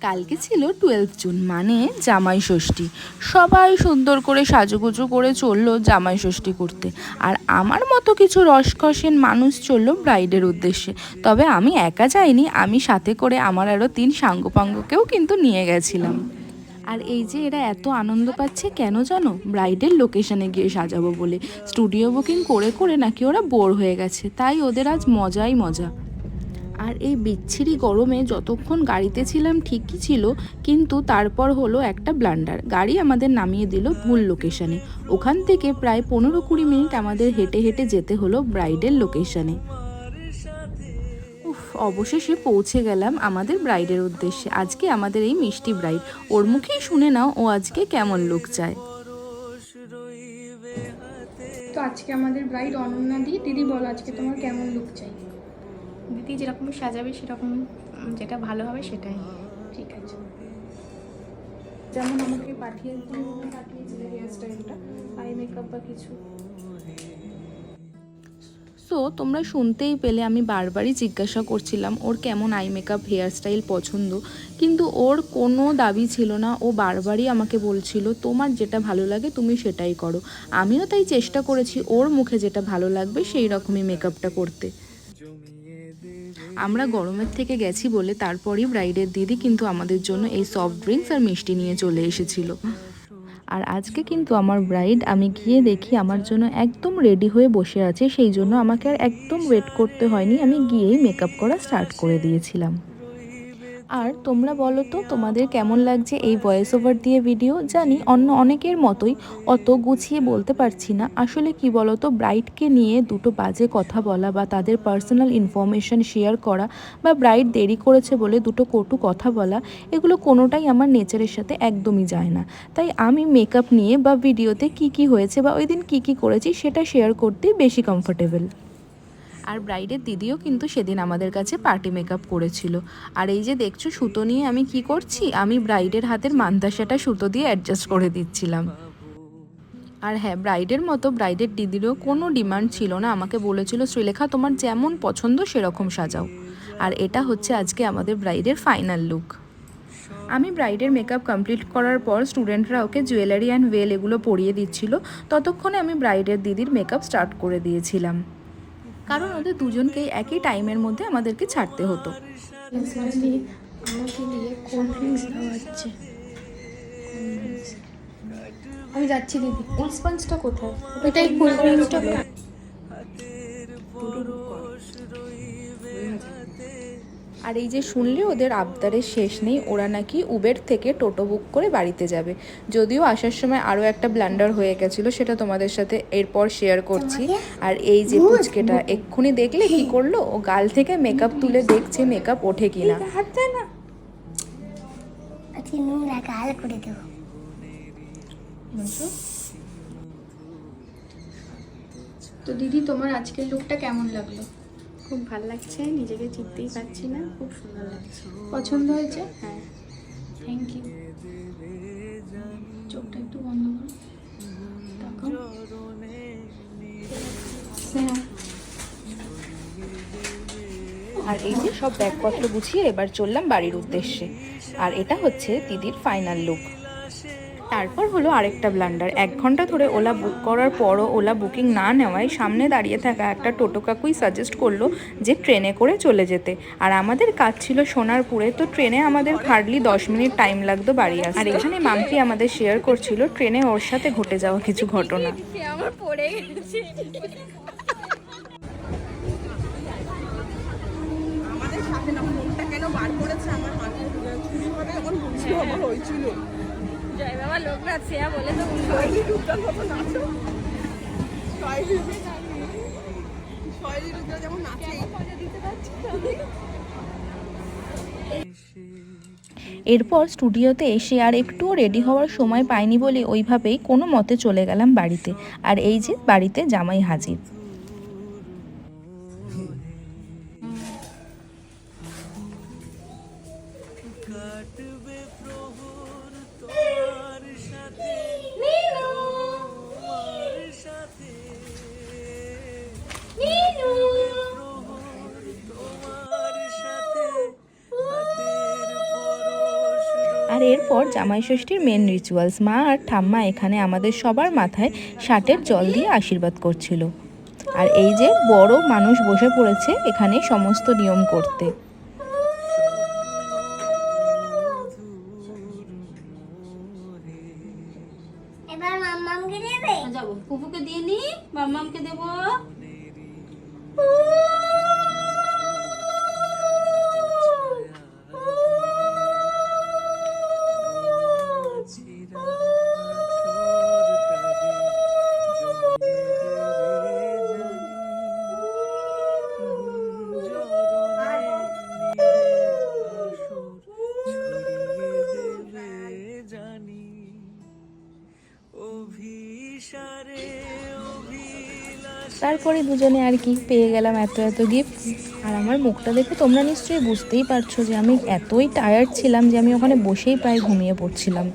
কালকে ছিল twelve June মানে জামাই ষষ্ঠী। সবাই সুন্দর করে সাজুগুজু করে চলল জামাই ষষ্ঠী করতে। আর আমার মতো কিছু রসকসেন মানুষ চলল ব্রাইডের উদ্দেশ্যে। তবে আমি একা যাইনি, আমি সাথে করে আমার আরও তিন সাঙ্গপাঙ্গকেও কিন্তু নিয়ে গেছিলাম। আর এই যে এরা এত আনন্দ পাচ্ছে কেন জানো? ব্রাইডের লোকেশনে গিয়ে সাজাবো বলে। স্টুডিও বুকিং করে করে নাকি ওরা বোর হয়ে গেছে। তাই ওদের আজ মজাই মজা। আর এই বিচ্ছিরি গরমে যতক্ষণ গাড়িতে ছিলাম ঠিকই ছিল, কিন্তু তারপর হলো একটা ব্লান্ডার। গাড়ি আমাদের নামিয়ে দিল ভুল লোকেশনে। ওখান থেকে প্রায় পনেরো কুড়ি মিনিট আমাদের হেঁটে হেঁটে যেতে হলো ব্রাইডের লোকেশনে। অবশেষে পৌঁছে গেলাম আমাদের ব্রাইডের উদ্দেশ্যে। আজকে আমাদের এই মিষ্টি ব্রাইড। ওর মুখেই শুনে নাও ও আজকে কেমন লোক চায়। তো আজকে আমাদের ব্রাইড অনন্যা দি। দিদি বলো আজকে তোমার কেমন লুক চাই? দিদি যেরকম সাজাবে সেরকম যেটা ভালো হবে সেটাই। ঠিক আছে। যেমন আমাকে পাঠিয়ে হেয়ার স্টাইলটা, আই মেকআপ বা কিছু। সো তোমরা শুনতেই পেলে, আমি বারবারই জিজ্ঞাসা করছিলাম, ওর কেমন আই মেকআপ, হেয়ার স্টাইল পছন্দ? কিন্তু ওর কোনো দাবি ছিল না, ও বারবারই আমাকে বলছিল, তোমার যেটা ভালো লাগে, তুমি সেটাই করো। আমিও তাই চেষ্টা করেছি, ওর মুখে যেটা ভালো লাগবে, সেই রকমই মেকআপটা করতে। আমরা গরমের থেকে গেছি বলে তারপরই ব্রাইডের দিদি কিন্তু আমাদের জন্য এই সফট ড্রিঙ্কস আর মিষ্টি নিয়ে চলে এসেছিল। আর আজকে কিন্তু আমার ব্রাইড আমি গিয়ে দেখি আমার জন্য একদম রেডি হয়ে বসে আছে, সেই জন্য আমাকে আর একদম ওয়েট করতে হয়নি, আমি গিয়েই মেকআপ করা স্টার্ট করে দিয়েছিলাম। আর তোমরা বলো তো, তোমাদের কেমন লাগছে এই ভয়েস ওভার দিয়ে ভিডিও জানি অন্য অনেকের মতোই অত গুছিয়ে বলতে পারছি না। আসলে কি বলো তো ব্রাইডকে নিয়ে দুটো বাজে কথা বলা বা তাদের পার্সোনাল ইনফরমেশন শেয়ার করা বা ব্রাইড দেরি করেছে বলে দুটো কটু কথা বলা, এগুলো কোনোটাই আমার নেচারের সাথে একদমই যায় না। তাই আমি মেকআপ নিয়ে বা ভিডিওতে কি কি হয়েছে বা ওই দিন কী কী করেছি সেটা শেয়ার করতেই বেশি কমফোর্টেবল আর ব্রাইডের দিদিও কিন্তু সেদিন আমাদের কাছে পার্টি মেকআপ করেছিল। আর এই যে দেখছ সুতো নিয়ে আমি কি করছি? আমি ব্রাইডের হাতের মান্তাসাটা সুতো দিয়ে অ্যাডজাস্ট করে দিচ্ছিলাম। আর হ্যাঁ ব্রাইডের মতো ব্রাইডের দিদিরও কোনো ডিমান্ড ছিল না। আমাকে বলেছিল, শ্রীলেখা, তোমার যেমন পছন্দ, সেরকম সাজাও। আর এটা হচ্ছে আজকে আমাদের ব্রাইডের ফাইনাল লুক আমি ব্রাইডের মেকআপ কমপ্লিট করার পর স্টুডেন্টরা ওকে জুয়েলারি অ্যান্ড ওয়েল এগুলো পরিয়ে দিচ্ছিল। ততক্ষণে আমি ব্রাইডের দিদির মেকআপ স্টার্ট করে দিয়েছিলাম। কারণ ওদের দুজনকেই একই টাইমের মধ্যে আমাদেরকে ছাড়তে হতো। আমি যাচ্ছি দিদি। কোন স্পঞ্জটা কোথায়? এটাই কোল্ড আর এই যে শুনলে ওদের আবদারের শেষ নেই ওরা নাকি উবের থেকে টোটো বুক করে বাড়িতে যাবে। যদিও আসার সময় আরও একটা ব্ল্যান্ডার হয়ে গেছিল সেটা তোমাদের সাথে এরপর শেয়ার করছি। আর এই যে পুচকেটা এক্ষুনি দেখলে কি করল? ও গাল থেকে মেকআপ তুলে দেখছে মেকআপ ওঠে কিনা। দেয় না। গাল করে দেবো। তো দিদি তোমার আজকের লুকটা কেমন লাগল? খুব ভালো লাগছে নিজেকে চিনতেই পারছি না খুব সুন্দর লাগছে। পছন্দ হয়েছে? হ্যাঁ। থ্যাংক ইউ চোখটা একটু বন্ধ করো। তাকাও আর এই যে সব ব্যাগপত্র গুছিয়ে এবার চললাম বাড়ির উদ্দেশ্যে। আর এটা হচ্ছে দিদির ফাইনাল লুক তারপর হলো আরেকটা ব্লান্ডার। এক ঘণ্টা ধরে ওলা বুক করার পরও ওলা বুকিং না নেওয়ায় সামনে দাঁড়িয়ে থাকা একটা টোটো কাকুই সাজেস্ট করল যে ট্রেনে করে চলে যেতে। আর আমাদের কাজ ছিল সোনারপুরে তো ট্রেনে আমাদের হার্ডলি দশ মিনিট টাইম লাগতো বাড়ি আসতে। আর এখানে মাম্পি আমাদের শেয়ার করছিল ট্রেনে ওর সাথে ঘটে যাওয়া কিছু ঘটনা। আমার পড়ে গেছে। এরপর স্টুডিওতে এসে আর একটুও রেডি হওয়ার সময় পাইনি বলে ওইভাবেই কোনো মতে চলে গেলাম বাড়িতে। আর এই যে বাড়িতে জামাই হাজির। কাটবে আর এরপর জামাই ষষ্ঠীর মেন রিচুয়ালস মা আর ঠাম্মা এখানে আমাদের সবার মাথায় ষাটের জল দিয়ে আশীর্বাদ করছিল। আর এই যে বড় মানুষ বসে পড়েছে এখানে সমস্ত নিয়ম করতে। দিয়ে নি মাম্মামকে দেবো তারপরে দুজনে আর কি পেয়ে গেলাম এত এত গিফট আর আমার মুখটা দেখে তোমরা নিশ্চয়ই বুঝতেই পারছ যে আমি এতই টায়ার্ড ছিলাম যে আমি ওখানে বসেই প্রায় ঘুমিয়ে পড়ছিলাম।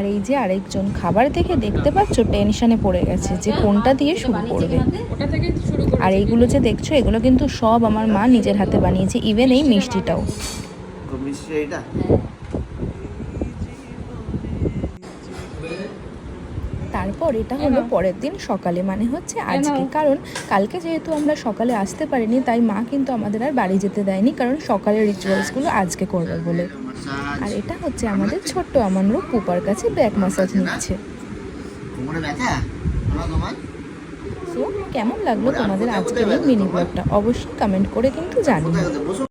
আর এই যে আরেকজন খাবার দেখে দেখতে পাচ্ছ টেনশনে পড়ে গেছে যে কোনটা দিয়ে শুরু করবে। ওটা থেকে শুরু করে আর এইগুলো যে দেখছ এগুলো কিন্তু সব আমার মা নিজের হাতে বানিয়েছে ইভেন এই মিষ্টিটাও। মিষ্টি এইটা? তারপর এটা হলো পরের দিন সকালে মানে হচ্ছে আজকে। কারণ কালকে যেহেতু আমরা সকালে আসতে পারিনি তাই মা কিন্তু আমাদের আর বাড়ি যেতে দেয়নি কারণ সকালের রিচুয়ালসগুলো আজকে করবে বলে। আর এটা হচ্ছে আমাদের ছোট্ট আমানরূপ পুপার কাছে ব্যাক মাসাজ নিচ্ছে। সো কেমন লাগল তোমাদের আজকের এই মিনি ব্লগটা অবশ্যই কমেন্ট করে কিন্তু জানিও।